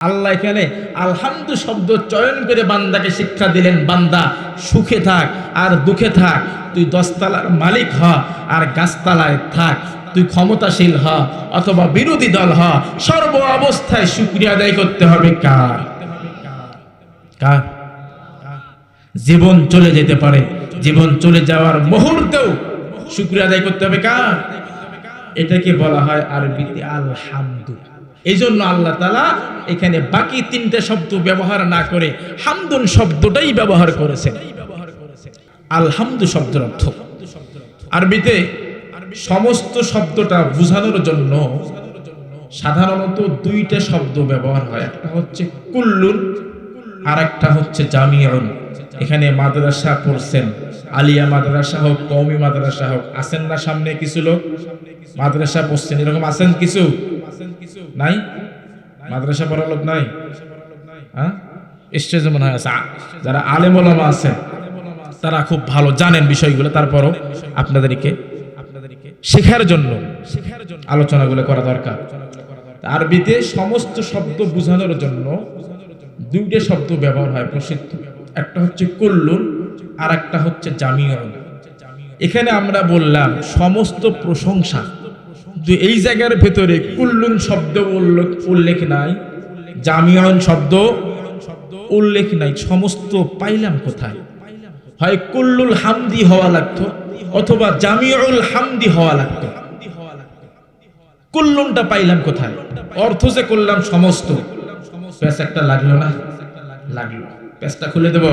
আল্লাহ এখানে আলহামদু শব্দ চয়ন করে বান্দাকে শিক্ষা দিলেন, বান্দা সুখে থাক আর দুঃখে থাক, তুই দশতলার মালিক হ আর গাছতলায় থাক, তুই ক্ষমতাশীল হ অথবা বিরোধী দল হ, সর্ব অবস্থায় শুক্রিয়া আদায় করতে হবে কার? জীবন চলে যেতে পারে, জীবন চলে যাওয়ার মুহূর্তেও শুক্রিয়া আদায় করতে হবে কার? এটাকে বলা হয় আরবিতে আলহামদু। এই জন্য আল্লাহ তালা এখানে বাকি তিনটা শব্দ ব্যবহার না করে হামদুন শব্দটাই ব্যবহার করেছেন। আলহামদু শব্দের অর্থ। আরবিতে সমস্ত শব্দটা বোঝানোর জন্য সাধারণত দুইটা শব্দ ব্যবহার হয়। একটা হচ্ছে কুল্লুন আর একটা হচ্ছে জামিউন। এখানে মাদ্রাসা পড়ছেন। আলিয়া মাদ্রাসা হোক কৌমি মাদ্রাসা হোক, আছেন না সামনে কিছু লোক? মাদ্রাসা পড়ছেন, এরকম আছেন কিছু? নাই? মাদ্রাসা পড়ার লোক নাই? হ্যাঁ? স্টেজে মনে হয় আছে। যারা আলেম ওলামা আছেন, তারা খুব ভালো জানেন বিষয়গুলো, তারপরও আপনাদেরকে শেখার জন্য আলোচনাগুলো করা দরকার। আরবিতে সমস্ত শব্দ বোঝানোর জন্য দুইটা শব্দ ব্যবহার হয় প্রসিদ্ধ। একটা হচ্ছে কুল্লুন আর একটা হচ্ছে জামিয়ন। এখানে আমরা বললাম সমস্ত প্রশংসা যে এই জায়গার ভেতরে কুল্লুন শব্দ উল্লেখ নাই জামিয়ন শব্দ উল্লেখ নাই, সমস্ত পাইলাম কোথায়? হয় কুল্লুল হামদি হওয়া লাগতো, অথবা জামিউল হামদি হওয়া লাগতো। কুল্লুনটা পাইলাম কোথায়? অর্থ যে করলাম সমস্ত। প্যাস একটা লাগল না? লাগল। প্যাসটা খুলে দেব।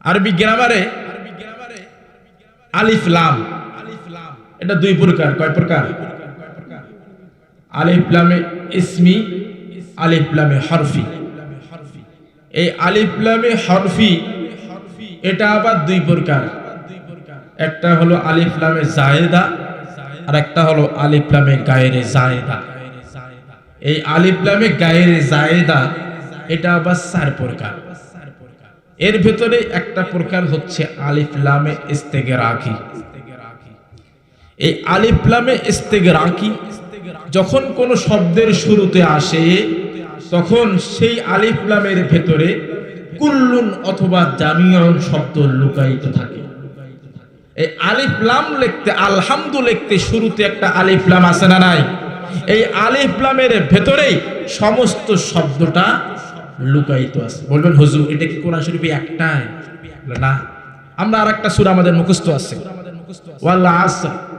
আরবি গ্রামারে আলিফ লাম। এটা দুই প্রকার। কয় প্রকার? আলিফ লামে ইসমি, আলিফ লামে হরফি। এই আলিফ লামে হরফি, এটা আবার দুই প্রকার। একটা হলো আলিফ লামে জায়েদা আর একটা হলো আলিফ লামে গায়েরে জায়েদা। এই আলিফ লামে গায়েরে জায়েদা, এটা আবার চার প্রকার। এর ভেতরে একটা প্রকার হচ্ছে আলিফ লামে ইস্তেগরাকি। এই আলিফ লামে ইস্তেগরাকি যখন কোনো শব্দের শুরুতে আসে, তখন সেই আলিফ লামের ভেতরে কুল্লুন অথবা জামিয়ন শব্দ লুকায়িত থাকে। এই আলিফ লাম লিখতে, আলহামদু লিখতে শুরুতে একটা আলিফলাম আছে না নাই? এই আলিফ লামের ভেতরেই সমস্ত শব্দটা লুকায়িত আছে। বলবেন, হুজুর, এটা কি কোরআন শরীফে একটাই? না। আমরা আর একটা সূরা আমাদের মুখস্থ আছে। ওয়াল আসর।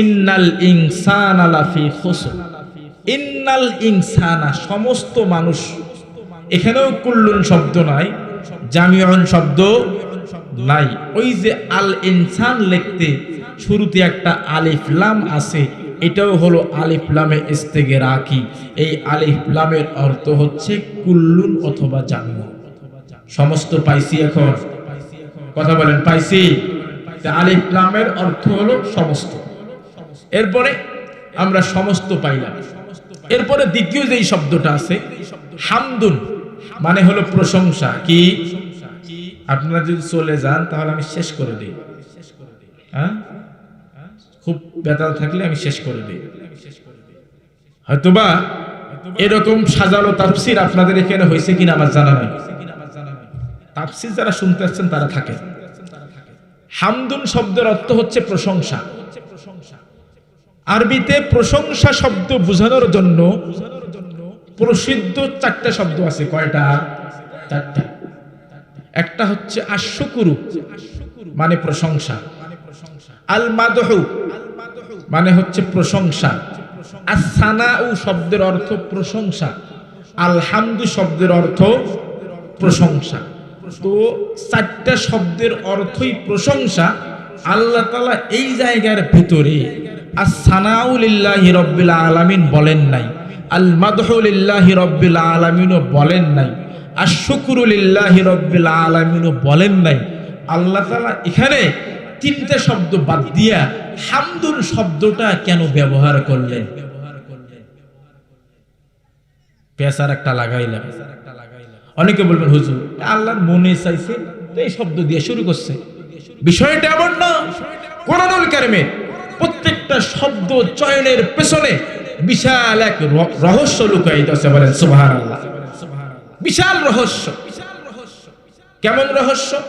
ইন্নাল ইনসানা লাফি খুসর। ইন্নাল ইনসানা, সমস্ত মানুষ, এখানেও কুল্লুন শব্দ নাই, জামিউন শব্দ নাই। ওই যে আল ইনসান লিখতে শুরুতে একটা আলিফ লাম আছে, এটাও হলো আলিফ লামে ইস্তেগে রাখি এই আলিফ লামের অর্থ হচ্ছে কুল্লুন অথবা জামিউন। সমস্ত পাইছি এখন? কথা বলেন, পাইছি? তা আলিফ লামের অর্থ হলো সমস্ত। এরপরে আমরা সমস্ত পাইলাম। এরপরে দ্বিতীয় যেই শব্দটা আছে, হামদুন মানে হলো প্রশংসা। কি? আপনারা যদি চলে যান, তাহলে আমি শেষ করে দিই। হ্যাঁ? খুব বেতাল থাকলে আমি শেষ করে দিই। হয়তোবা এরকম সাজানো তাফসির আপনাদের এখানে হয়েছে কিনা আমার জানা নাই। তাফসির যারা শুনতে আসছেন, তারা থাকে হামদুন শব্দের অর্থ হচ্ছে প্রশংসা। আরবিতে প্রশংসা শব্দ বোঝানোর জন্য প্রসিদ্ধ চারটা শব্দ আছে। কয়টা? চারটা। একটা হচ্ছে আশুকুরু মানে প্রশংসা। আল মাদহু মানে হচ্ছে প্রশংসা। আসানাউ শব্দের অর্থ প্রশংসা। আলহামদু শব্দের অর্থ প্রশংসা। তো চারটা শব্দের অর্থই প্রশংসা। আল্লাহ তালা এই জায়গার ভিতরে আসানাউলিল্লাহি রব্বিল আলামিন বলেন নাই আল মাদহুলিল্লাহি রব্বিল আলামিনও বলেন নাই আর আশুকুরুলিল্লাহি রব্বিল আলামিনও বলেন নাই। আল্লাহ তালা এখানে তিনটা শব্দ বাদ দিয়া হামদুন শব্দটা কেন ব্যবহার করলেন? পেশার একটা লাগাইলাম। অনেকে বলবেন, হুজুর, আল্লাহর মনে চাইছে, তো এই শব্দ দিয়ে শুরু করছে। বিষয়টা এমন না, কোরআনুল কারিমে প্রত্যেকটা শব্দ চয়নের পেছনে বিশাল এক রহস্য লুকায়িত আছে বলেন, সুবহানাল্লাহ। বিশাল রহস্য। কেমন রহস্য?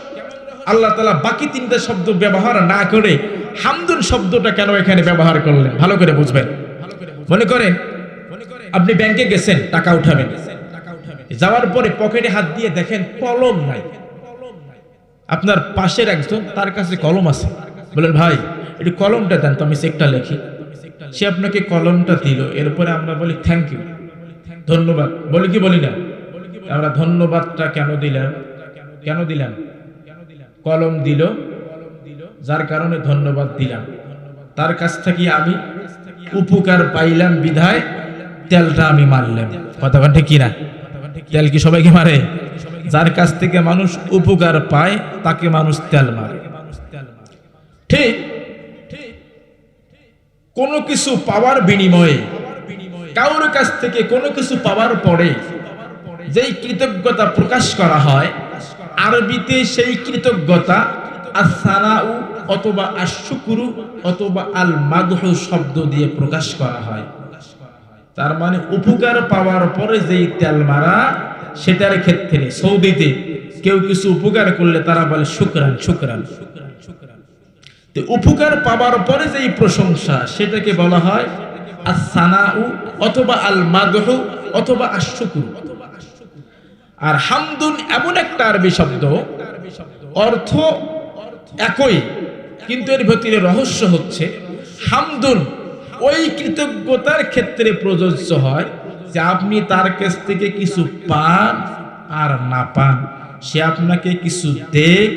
আল্লাহ তালা বাকি তিনটা শব্দ ব্যবহার না করে হামদুন শব্দটা কেন এখানে ব্যবহার করলেন? ভালো করে বুঝবেন। মনে করেন, আপনি ব্যাংকে গেছেন, টাকা উঠাবেন। যাওয়ার পরে পকেটে হাত দিয়ে দেখেন কলম নাই। আপনার পাশের একজন, তার কাছে কলম আছে। বলেন, ভাই, একটু কলমটা দেন তো, আমি চেকটা লিখি। সে আপনাকে কলমটা দিল। এরপরে আমরা বলি থ্যাংক ইউ ধন্যবাদ। বলি কি, বলি না? আমরা ধন্যবাদটা কেন দিলাম? কেন দিলাম? কলম দিল। যার কারণে ধন্যবাদ দিলাম। তার কাছ থেকে আমি উপকার পাইলাম, বিধায় তেলটা আমি মারলাম। কথা ঠিক কিনা? তেল কি সবাইকে মারে? যার কাছ থেকে মানুষ উপকার পায়, তাকে মানুষ তেল মারে। ঠিক কোনো কিছু পাওয়ার বিনিময়ে, কারোর কাছ থেকে কোনো কিছু পাওয়ার পরে, যেই কৃতজ্ঞতা প্রকাশ করা হয়, আরবিতে সেই কৃতজ্ঞতা আসানাউ অথবা আশুকুরু অথবা আল মাদহ শব্দ দিয়ে প্রকাশ করা হয়। তার মানে উপকার পাওয়ার পরে যেই তেল মারা সেটার ক্ষেত্রে সৌদিতে কেউ কিছু উপকার করলে তারা বলে, শুকরান শুকরান তো উপকার পাবার পরে যেই প্রশংসা, সেটাকে বলা হয় আসানাউ অথবা আল মাদহ অথবা আশুকুরু আর হামদুন এমন একটা আরবি শব্দ, অর্থ একই, কিন্তু এর ভিতরে রহস্য হচ্ছে, হামদুন ওই কৃতজ্ঞতার ক্ষেত্রে প্রযোজ্য হয় যে আপনি তার কাছ থেকে কিছু পান আর না পান, সে আপনাকে কিছু দেখ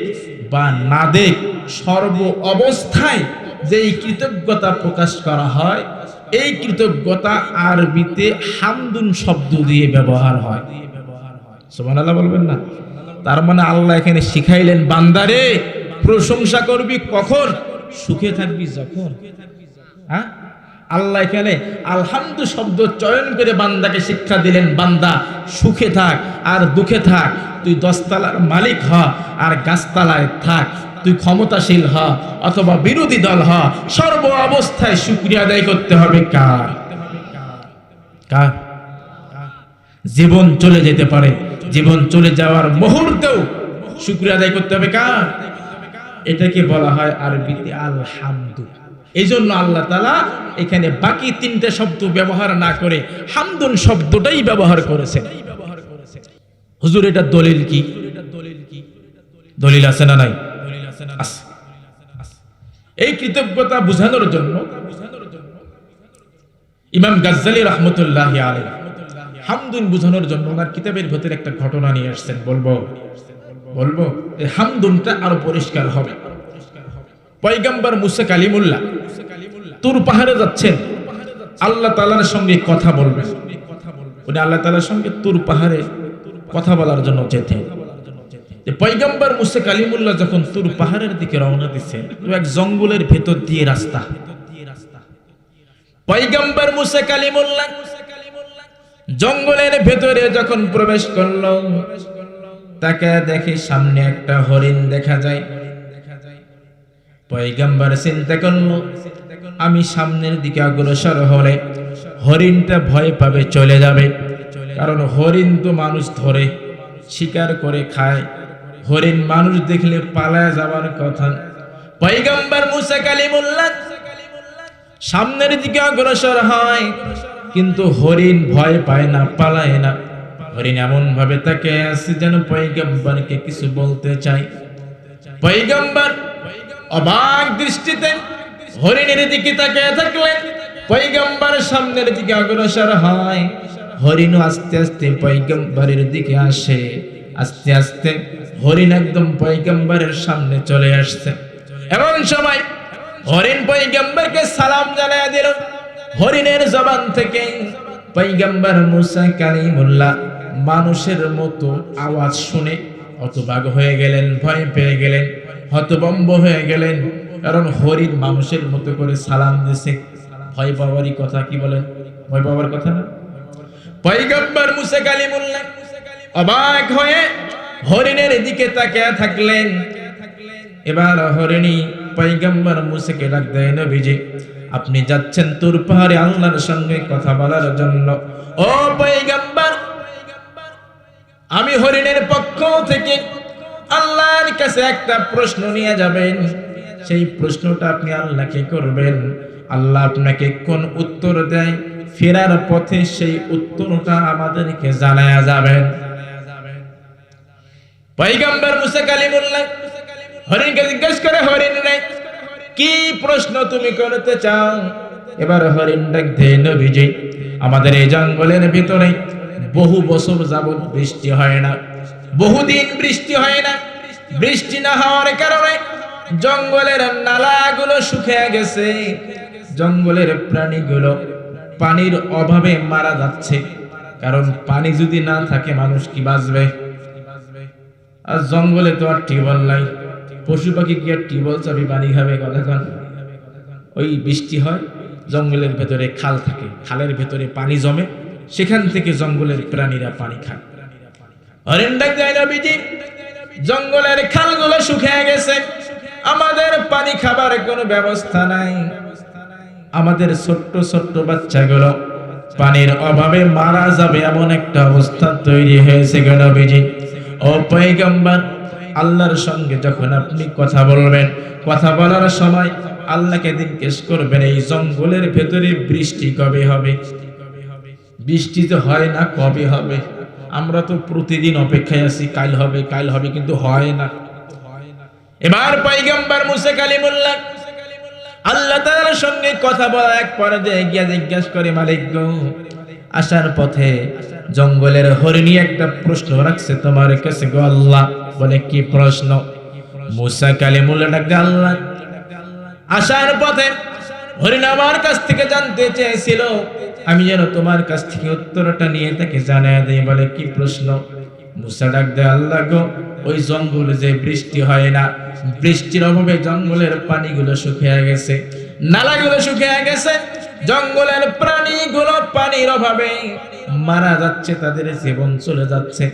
বা না দেখ সর্ব অবস্থায় যেই কৃতজ্ঞতা প্রকাশ করা হয়, এই কৃতজ্ঞতা আরবিতে হামদুন শব্দ দিয়ে ব্যবহার হয়। সুবহানাল্লাহ বলবেন না? তার মানে আল্লাহ এখানে শিখাইলেন, বান্দারে, প্রশংসা করবি কখন? সুখে থাকবি যখন। হ্যাঁ? আল্লাহ এখানে আলহামদু শব্দ চয়ন করে বান্দাকে শিক্ষা দিলেন, বান্দা সুখে থাক আর দুঃখে থাক, তুই দশতলার মালিক হ আর গাছতলায় থাক, তুই ক্ষমতাশীল হ অথবা বিরোধী দল হ, সর্ব অবস্থায় শুক্রিয়া আদায় করতে হবে কার? জীবন চলে যেতে পারে, জীবন চলে যাওয়ার মুহূর্তেও শুক্রিয়া আদায় করতে হবে কার? এটাকে বলা হয় আরবিতে আলহামদু। এই জন্য আল্লাহ তালা এখানে বাকি তিনটা শব্দ ব্যবহার না করে হামদুন শব্দটাই ব্যবহার করেছেন। হুজুর, এটা দলিল কি? দলিল আছে না নাই? এই কৃতজ্ঞতা বোঝানোর জন্য ইমাম গাজ্জালি রহমতুল্লাহ আলী হামদুন বোঝানোর জন্য ওনার কিতাবের ভেতরে একটা ঘটনা নিয়ে আসছেন। বলব? বলব? হামদুনটা আরও পরিষ্কার হবে। পয়গাম্বার মুসা কালিমুল্লাহ তুর পাহাড়ে যাচ্ছেন। আল্লাহ তালার সঙ্গে কথা বলবেন। উনি আল্লাহ তালার সঙ্গে তুর পাহাড়ে কথা বলার জন্য যেতেন পয়গাম্বার মুসা কালিমুল্লাহ যখন তুর পাহাড়ের দিকে রওনা দিচ্ছেন এক জঙ্গলের ভেতর দিয়ে রাস্তা। পয়গাম্বার মুসা কালিমুল্লাহ জঙ্গলের ভেতরে যখন প্রবেশ করল, তাকে দেখে সামনে একটা হরিণ দেখা যায়। পয়গাম্বার চিন্তা করল, আমি সামনের দিকে অগ্রসর হলে হরিণটা ভয় পাবে, চলে যাবে। কারণ হরিণ তো মানুষ ধরে, শিকার করে খায়। হরিণ মানুষ দেখলে পালায় যাওয়ার কথা। পয়গাম্বার মুসা কালিমুল্লাহ সামনের দিকে অগ্রসর হয়, কিন্তু হরিণ ভয় পায় না, পালায় না। হরিণ এমন ভাবে তাকে আসছে যেন পয়গাম্বারকে কিছু বলতে চাই পয়গাম্বার অবাক দৃষ্টিতে হরিণের দিকে তাকিয়ে থাকলেন। পয়গাম্বার সামনের দিকে অগ্রসর হয়। হরিণ আস্তে আস্তে পয়গাম্বারের দিকে আসে। আস্তে আস্তে হরিণ একদম পয়গাম্বারের সামনে চলে আসছে। এমন সময় হরিণ পয়গাম্বারকে সালাম জানায় দিল। হরিণের জবান থেকে পৈগম্বর মুসা কালিমুল্লাহ মানুষের মতো আওয়াজ শুনে হতবাগ হয়ে গেলেন, ভয় পেয়ে গেলেন। হতবম্ব হয়ে গেলেন। কারণ হরিণ মানুষের মতো করে সালাম দিছে। ভয় পাওয়ারই কথা কি বলেন? ভয় পাওয়ার কথা না? পৈগম্বর মুসা কালিমুল্লাহ অবাক হয়ে হরিণের দিকে তাকিয়ে থাকলেন। এবার হরিণী পৈগম্বর মুসাকে ডাক দেয়, নবীজি, আপনি যাচ্ছেন তুর পাহাড়ে আল্লাহর সঙ্গে কথা বলার জন্য। ও পয়গাম্বার, আমি হরিণের পক্ষ থেকে আল্লাহর কাছে একটা প্রশ্ন নিয়ে যাবেন। সেই প্রশ্নটা আপনি আল্লাহকে করবেন? আল্লাহ আপনাকে কোন উত্তর দেয়? ফেরার পথে সেই উত্তরটা আমাদেরকে জানায়া যাবেন। পয়গাম্বর মুসা কালিমুল্লাহ হরিণকে জিজ্ঞেস করে, হরিণ নাই কি প্রশ্ন তুমি করতে চাও? এবার হরিণ ডাক দে নবীজি, আমাদের এই জঙ্গলের ভিতরে বহু বছর যাবত বৃষ্টি হয় না। বহুদিন বৃষ্টি হয় না। বৃষ্টি না হওয়ার কারণে জঙ্গলের নালাগুলো শুকিয়ে গেছে। জঙ্গলের প্রাণীগুলো পানির অভাবে মারা যাচ্ছে। কারণ পানি যদি না থাকে মানুষ কি বাঁচবে? আর জঙ্গলে তো আর টিউবওয়েল নাই। পশু পাখি কি আর টিউবওয়েল চাবি পানি খাবে কথা কন? ওই বৃষ্টি হয়, জঙ্গলের ভেতরে খাল থাকে। খালের ভেতরে পানি জমে, সেখান থেকে জঙ্গলের প্রাণীরা পানি খায়। হরেন ডাক বিজি জঙ্গলের খালগুলো শুকিয়ে গেছে। আমাদের পানি খাবার কোনো ব্যবস্থা নাই। আমাদের ছোট্ট ছোট্ট বাচ্চাগুলো পানির অভাবে মারা যাবে এমন একটা অবস্থা তৈরি হয়েছে গণবিজি ও পৈগম্বর আল্লাহর সঙ্গে যখন আপনি কথা বলবেন, কথা বলার সময় আল্লাহকে জিজ্ঞেস করবেন, এই জঙ্গলের ভেতরে বৃষ্টি কবে হবে? বৃষ্টি তো হয় না, কবে হবে? আমরা তো প্রতিদিন অপেক্ষায় আছি, কাল হবে কাল হবে, কিন্তু হয় না। এবার পৈগম্বর মুসা কালিমুল্লাহ আল্লাহ তাআলার সঙ্গে কথা বলা এক পর্যায়ে গিয়া জিজ্ঞেস করে, মালিক গো, আসার পথে জঙ্গলের হরিণী একটা প্রশ্ন রাখছে, তোমার কাছে গো আল্লাহ? বলে, কি প্রশ্ন? মুসা কালিমুল্লাহ ডাকতে আল্লাহ। আসার পথে হরিণ আমার কাছ থেকে জানতে চেয়েছিল। আমি যেন তোমার কাছ থেকে উত্তরটা নিয়ে তাকে জানায় দেই, বলে, কি প্রশ্ন? মুসা ডাক দে আল্লাহ গো, ওই জঙ্গলে যে বৃষ্টি হয় না, বৃষ্টির অভাবে জঙ্গলের পানিগুলো শুকিয়ে গেছে, নালাগুলো শুকিয়ে গেছে, জঙ্গলের প্রাণীগুলো পানির অভাবে মারা যাচ্ছে, তাদের জীবন চলে যাচ্ছে,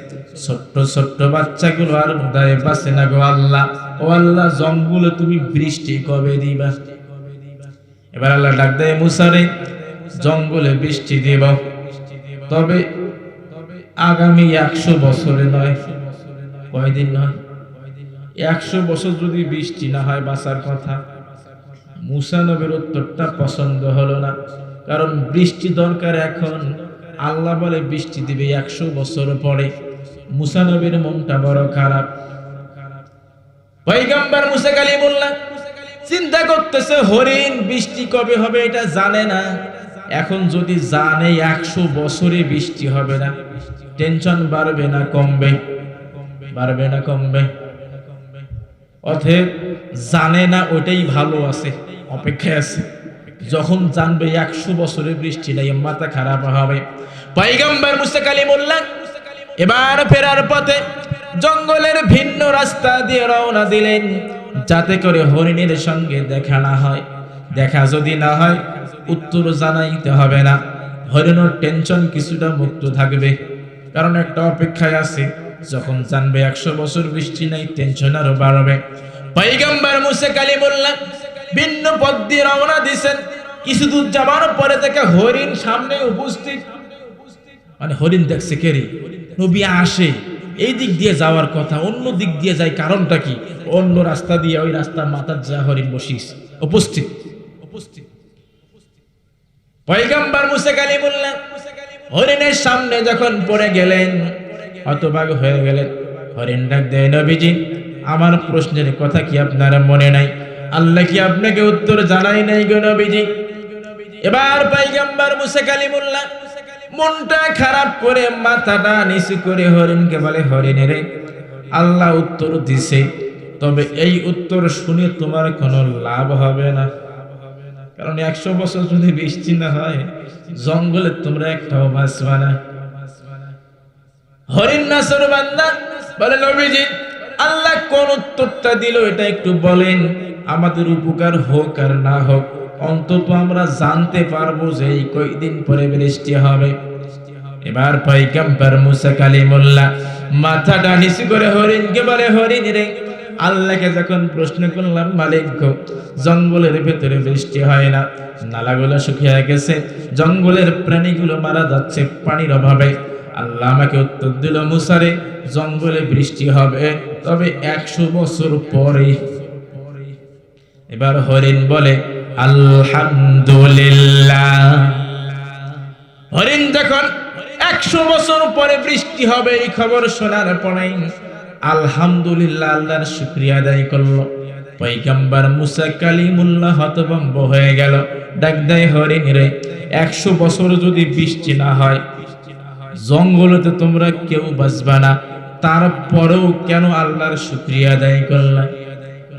ছোট্ট ছোট্ট বাচ্চাগুলো আর বোধহয় বাঁচে না গো আল্লাহ। ও আল্লাহ, জঙ্গলে তুমি বৃষ্টি কবে দিবা? এবার আল্লাহ ডাক দেয় মুসারে জঙ্গলে বৃষ্টি দিব। তবে আগামী একশো বছরে নয়, কয়দিন নয়? একশো বছর যদি বৃষ্টি না হয়, বাঁচার কথা। মুসা নবীর উত্তরটা পছন্দ হলো না, কারণ বৃষ্টি দরকার এখন। আল্লাহ বলে, বৃষ্টি দিবে একশো বছর পরে। মুসা নবীর মনটা বড় খারাপ। পৈগম্বর মুসা কালিমুল্লাহ চিন্তা করতেছে, হরিণ, বৃষ্টি কবে হবে এটা জানে না। এখন যদি জানে, একশো বছরে বৃষ্টি হবে না। টেনশন বাড়বে না, কমবে। বাড়বে না, কমবে। অতএব জানে না, ওটাই ভালো আছে, অপেক্ষায় আছে। যখন জানবে, একশো বছরে বৃষ্টি নাই, মাথা খারাপ হবে। পাইগাম্বার মুস্তাকালি বললেন এবার ফেরার পথে জঙ্গলের ভিন্ন রাস্তা দিয়ে রওনা দিলেন। যাতে করে হরিণের সঙ্গে দেখা না হয়। দেখা যদি না হয়, উত্তর জানাইতে হবে না। হরিণের টেনশন কিছুটা মুক্ত থাকবে। কারণ একটা অপেক্ষায় আছে, যখন জানবে একশো বছর বৃষ্টি নেই টেনশন আরও বাড়বে। পাইগাম্বার মুসে কালী বললেন ভিন্ন পথ দিয়ে রওনা দিছেন। কিছু দূর যাবার পরে থেকে হরিণ সামনে উপস্থিত। মানে হরিণ দেখছে কেরি নবী আসে। এই দিক দিয়ে যাওয়ার কথা, অন্য দিক দিয়ে যায় কারণটা কি? অন্য রাস্তা দিয়ে ওই রাস্তার মাথার যা হরিণ বসিস উপস্থিত। উপস্থিত। পয়গাম্বার মুসে কালী বললেন হরিণের সামনে যখন পড়ে গেলেন হতবাগ হয়ে গেলেন। হরিণ ডাক দেয়, নবীজি, আমার প্রশ্নের কথা কি আপনার মনে নাই? আল্লাহ কি আপনাকে উত্তর জানাই নাই গো নবীজি? এবার পাইগাম্বার মুসে কালিমুল্লাহ মনটা খারাপ করে, মাথাটা নিচু করে হরিণকে বলে, হরিণে রে, আল্লাহ উত্তর দিছে। তবে এই উত্তর শুনে তোমার কোনো লাভ হবে না। কারণ একশো বছর যদি বৃষ্টি না হয়, জঙ্গলে তোমরা একটাও বাঁচবা না। হরিণ নাসর বান্দা বলে, নবীজি, আল্লাহ কোন উত্তরটা দিল এটা একটু বলেন। আমাদের উপকার হোক আর না হোক। অন্তত আমরা জানতে পারব যে এই কয়দিন পরে বৃষ্টি হবে। এবার পয়গাম্বর মুসা কালিমুল্লাহ মাথাটা নিচু করে হরিণকে বলে, হরিণ রে, আল্লাহকে যখন প্রশ্ন করলাম, মালিক গো, জঙ্গলের ভেতরে বৃষ্টি হয় না। নালাগুলো শুকিয়ে গেছে, জঙ্গলের প্রাণীগুলো মারা যাচ্ছে পানির অভাবে। আল্লাহ আমাকে উত্তর দিল মুসারে জঙ্গলে বৃষ্টি হবে, তবে একশো বছর পরে এবার হরিণ বলে আলহামদুলিল্লাহ। হরিণ যখন একশো বছর পরে বৃষ্টি হবে, এই খবর শোনার পরে আলহামদুলিল্লাহ আল্লাহর শুক্রিয়া আদায় করল। পৈগম্বর মুসা কালিমুল্লাহ হতভম্ব হয়ে গেল। ডাক দেয়, হরিণ রে, একশো বছর যদি বৃষ্টি না হয়, জঙ্গলতে তোমরা কেউ বাঁচবা না। তারপরেও কেন আল্লাহর শুক্রিয়া আদায় করলাম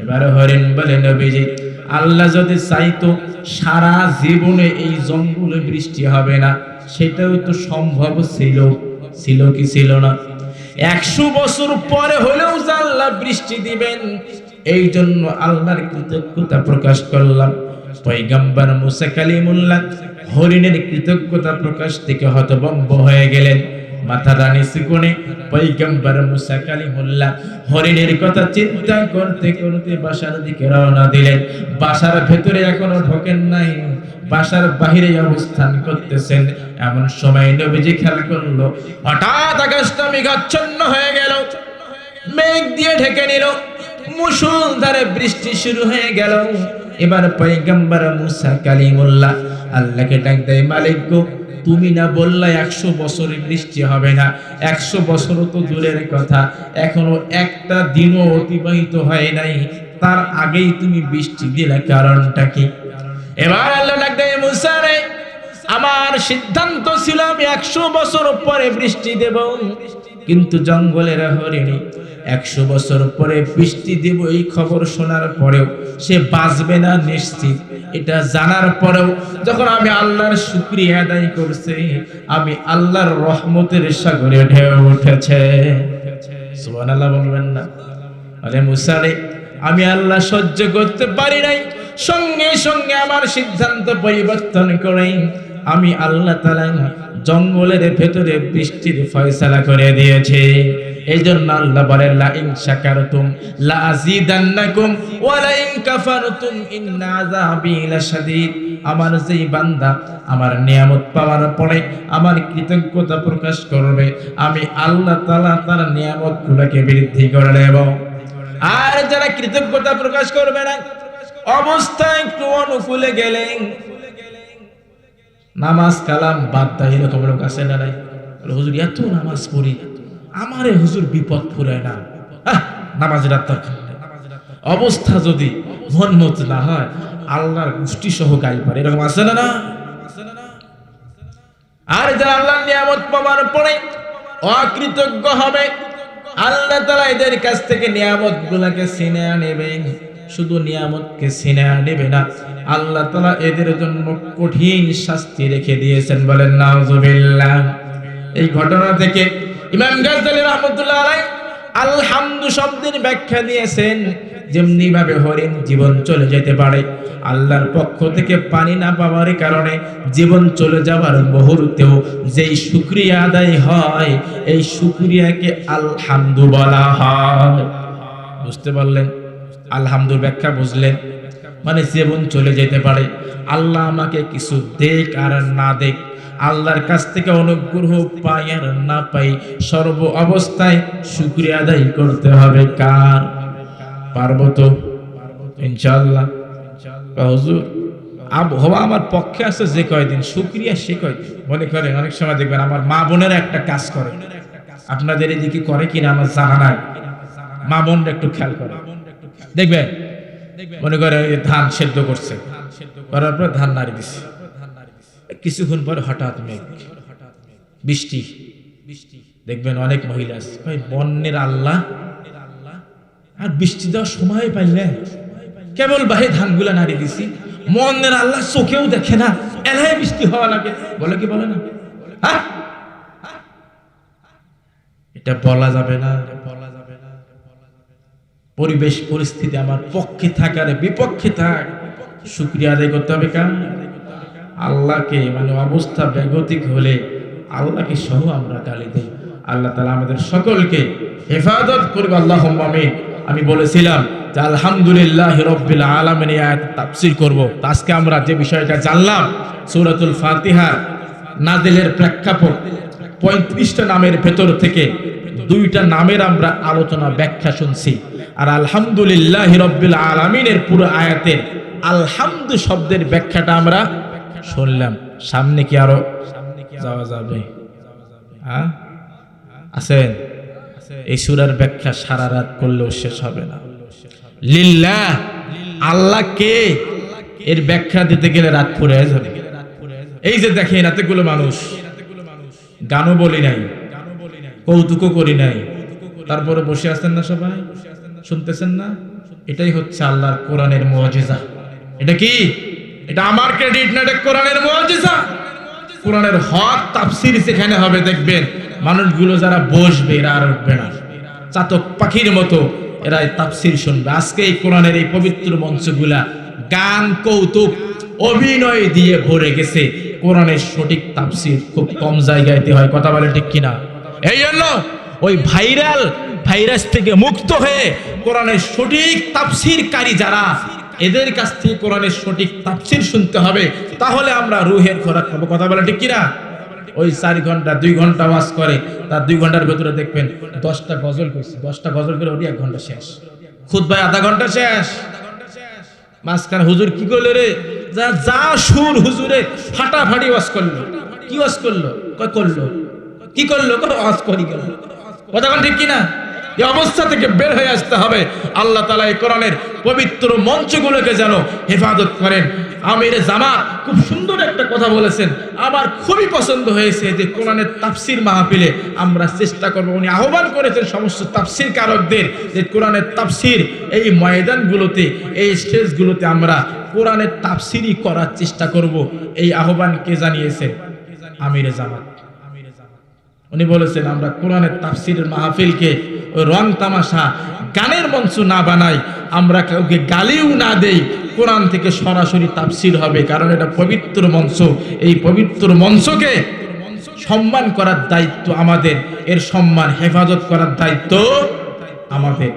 এবার হরিণ বলে, নবীজি আল্লাহ যদি চাইতো, সারা জীবনে এই জঙ্গলে বৃষ্টি হবে না। সেটাও তো সম্ভব ছিল। ছিল কি ছিল না? একশো বছর পরে হলেও যে আল্লাহ বৃষ্টি দিবেন, এই জন্য আল্লাহর কৃতজ্ঞতা প্রকাশ করলাম। পৈগম্বর মুসা কালিমুল্লাহ হরিণের কৃতজ্ঞতা প্রকাশ থেকে হতভম্ব হয়ে গেলেন। মাথা রানী সিকুনে, পৈগম্বর মুসা কালিমুল্লাহ হরিণের কথা চিন্তা করতে করতে বাসার দিকে রওনা দিলেন। বাসার ভেতরে এখনও ঢোকেন নাই, বাসার বাহিরে অবস্থান করতেছেন। এমন সময় নবীজি খেয়াল করল, হঠাৎ আকাশটা মেঘাচ্ছন্ন হয়ে গেল। মেঘ দিয়ে ঢেকে নিল মুসুলধারে বৃষ্টি শুরু হয়ে গেল। এবার পৈগম্বর মুসা কালিমুল্লাহ আল্লাহকে ডাক দেয়, মালিক গো তুমি না বললে একশো বছরে বৃষ্টি হবে না। একশো বছরও তো দূরের কথা। এখনও একটা দিনও অতিবাহিত হয় নাই। তার আগেই তুমি বৃষ্টি দিলে কারণটা কি? এবার আল্লাহ ডাক দেয় মুসা রে, আমার সিদ্ধান্ত ছিল আমি একশো বছর পরে বৃষ্টি দেব। কিন্তু জঙ্গলের হরিণী একশো বছর পরে বৃষ্টি দেব এই খবর শোনার পরেও সে বাঁচবে না নিশ্চিত। এটা জানার পরেও যখন আমি আল্লাহর শুক্রিয়া আদায় করছি, আমি আল্লাহর রহমতের সাগরে ঢেউ উঠেছে। বলবেন না। আরে মুসারে আমি আল্লাহ সহ্য করতে পারি নাই। সঙ্গে সঙ্গে আমার সিদ্ধান্ত পরিবর্তন করে আমি আল্লাহ তালা জঙ্গলের ভেতরে বৃষ্টির ফয়সালা করে দিয়েছে। এই জন্য আল্লাহ বলেন আমার যেই বান্দা আমার নিয়ামত পাওয়ার পরে আমার কৃতজ্ঞতা প্রকাশ করবে। আমি আল্লাহ তার বৃদ্ধি করে দেব আর যারা কৃতজ্ঞতা প্রকাশ করবে না, অবস্থা একটু অনুকূলে গেলেন। নামাজ কালাম বাদ দেয় এরকম লোক আছে না নাই? হুজুর, এত নামাজ পড়ি, আমারে হুজুর বিপদ ফুরায় না। আর দরকার অবস্থা যদি মন মত না হয়, আল্লাহর গোষ্ঠী সহ গাই পারে এরকম আছে না না আর যারা আল্লাহর নিয়ামত পাওয়ার পরে অকৃতজ্ঞ হবে, আল্লাহ তালা এদের কাছ থেকে নিয়ামত গুলাকে ছিনে নেবেন শুধু নিয়ামতকে ছিনে নেবে না, আল্লাহ তালা এদের জন্য কঠিন শাস্তি রেখে দিয়েছেন বলেন, নাউজুবিল্লাহ। এই ঘটনা থেকে ইমাম গাজ্জালি রহমতুল্লাহ আলাই আলহামদু শব্দের ব্যাখ্যা দিয়েছেন যেমনি ভাবে হরিণ জীবন চলে যেতে পারে, আল্লাহর পক্ষ থেকে পানি না পাওয়ার কারণে জীবন চলে যাওয়ার মুহূর্তেও যেই শুক্রিয়া আদায় হয়, এই শুক্রিয়াকে আলহামদু বলা হয়। বুঝতে পারলেন? আলহামদুর ব্যাখ্যা বুঝলেন। মানে জীবন চলে যেতে পারে, আল্লাহ আমাকে কিছু দেখ আর না দেখ। আল্লাহর কাছ থেকে অনুগ্রহ পাই আর না পাই, সর্ব অবস্থায় শুক্রিয়া আদায় করতে হবে। কার? পারব তো? ইনশাল্লাহ হুজুর আবহাওয়া আমার পক্ষে আছে যে কয়দিন, শুক্রিয়া সে কয়দিন। মনে করেন, অনেক সময় দেখবেন আমার মা বোনেরা একটা কাজ করে। আপনাদের এদিকে করে কিনা আমার জানা নাই। মা বোনরা একটু খেয়াল করে দেখবেন, মনে করে ধান সেদ্ধ করছে, করার পর ধান নাড়ি দিছে। কিছুক্ষণ পর হঠাৎ মেঘ, বৃষ্টি, দেখবেন অনেক মহিলা আছে। বন্যের আল্লাহ আর বৃষ্টি দেওয়ার সময় পাইলে কেবল বাহে ধানগুলা নাড়ি দিছি। মনের আল্লাহ চোখেও দেখে না এলাই বৃষ্টি হওয়া লাগে। বলে কি বলে না? হ্যাঁ? এটা বলা যাবে না। বলা পরিবেশ, পরিস্থিতি আমার পক্ষে থাকার বিপক্ষে থাক, শুক্রিয়া আদায় করতে হবে কার? আল্লাহকে মানে অবস্থা বেগতিক হলে আল্লাহকে সহ আমরা গালি দিই। আল্লাহ তালা আমাদের সকলকে হেফাজত করবে আল্লাহ আমিন। আমি বলেছিলাম যে আলহামদুলিল্লাহ রব্বিল আলামিন এই আয়াত তাফসীর করব। আজকে আমরা যে বিষয়টা জানলাম, সূরাতুল ফাতিহা নাজিলের প্রেক্ষাপট, পঁয়ত্রিশটা নামের ভেতর থেকে দুইটা নামের আমরা আলোচনা ব্যাখ্যা শুনছি। আর আলহামদুলিল্লাহ রব্বিল আলামিনের পুরো আয়াতের আলহামদু শব্দের ব্যাখ্যাটা আমরা শুনলাম। সামনে কি আরও যাওয়া যাবে? হ্যাঁ আছেন এই সুরার ব্যাখ্যা সারা রাত করলেও শেষ হবে না। লিল্লাহ! আল্লাহ কে? এর ব্যাখ্যা দিতে গেলে রাত পুরে যাবে। এই যে দেখেন, এতগুলো মানুষ। গানও বলি নাই, কৌতুকও করি নাই। তারপরে বসে আছেন না সবাই? শুনতেছেন না? এটাই হচ্ছে আল্লাহর কোরআনের মুআজিজা এটা কি? এটা আমার ক্রেডিট না এটা কোরআনের মুআজিজা কোরআনের হক তাফসির সেখানে হবে দেখবেন, মানুষগুলো যারা বসবে এরা আর উঠবে না। চাতক পাখির মতো এরা তাফসির শুনবে। আজকে এই কোরআনের এই পবিত্র মঞ্চগুলা গান, কৌতুক, অভিনয় দিয়ে ভরে গেছে। কোরআনের সঠিক তাফসির খুব কম জায়গায়তে হয়। কথা বলে ঠিক কিনা? এই জন্য ওই ভাইরাল ভাইরাস থেকে মুক্ত হয়ে কোরআনের সঠিক তাফসিরকারী যারা, এদের কাছ থেকে কোরআনের সঠিক তাফসির শুনতে হবে। তাহলে আমরা রুহের খোরাক পাবো কথা বলে ঠিক কিনা? ওই চার ঘণ্টা, দুই ঘণ্টা ওয়াজ করে, তার দুই ঘণ্টার ভেতরে দেখবেন দশটা গজল করছে। দশটা গজল করে ওটি এক ঘণ্টা শেষ। খুদ ভাই আধা ঘণ্টা শেষ। মাঝখানে হুজুর কি করল রে? যা যা সুর হুজুরে ফাটাফাটি ওয়াজ করল। কি ওয়াজ করল? করল। কি করল? ওয়াজ করি গেল। বল ঠিক কিনা? এই অবস্থা থেকে বের হয়ে আসতে হবে। আল্লাহ তালা এই কোরআনের পবিত্র মঞ্চগুলোকে যেন হেফাজত করেন। আমির জামা খুব সুন্দর একটা কথা বলেছেন। আমার খুবই পছন্দ হয়েছে যে কোরআনের তাফসির মাহফিলে আমরা চেষ্টা করব। উনি আহ্বান করেছেন সমস্ত তাফসির কারকদের যে কোরআনের তাফসির এই ময়দানগুলোতে, এই স্টেজগুলোতে আমরা কোরআনের তাফসিরই করার চেষ্টা করব। এই আহ্বান কে জানিয়েছেন আমিরে জামাত। উনি বলেছেন, আমরা কোরআনের তাফসিরের মাহফিলকে ওই রং তামাশা, গানের মঞ্চ না বানাই, আমরা কাউকে গালিও না দেই, কোরআন থেকে সরাসরি তাফসির হবে। কারণ এটা পবিত্র মঞ্চ। এই পবিত্র মঞ্চকে সম্মান করার দায়িত্ব আমাদের, এর সম্মান, হেফাজত করার দায়িত্ব আমাদের।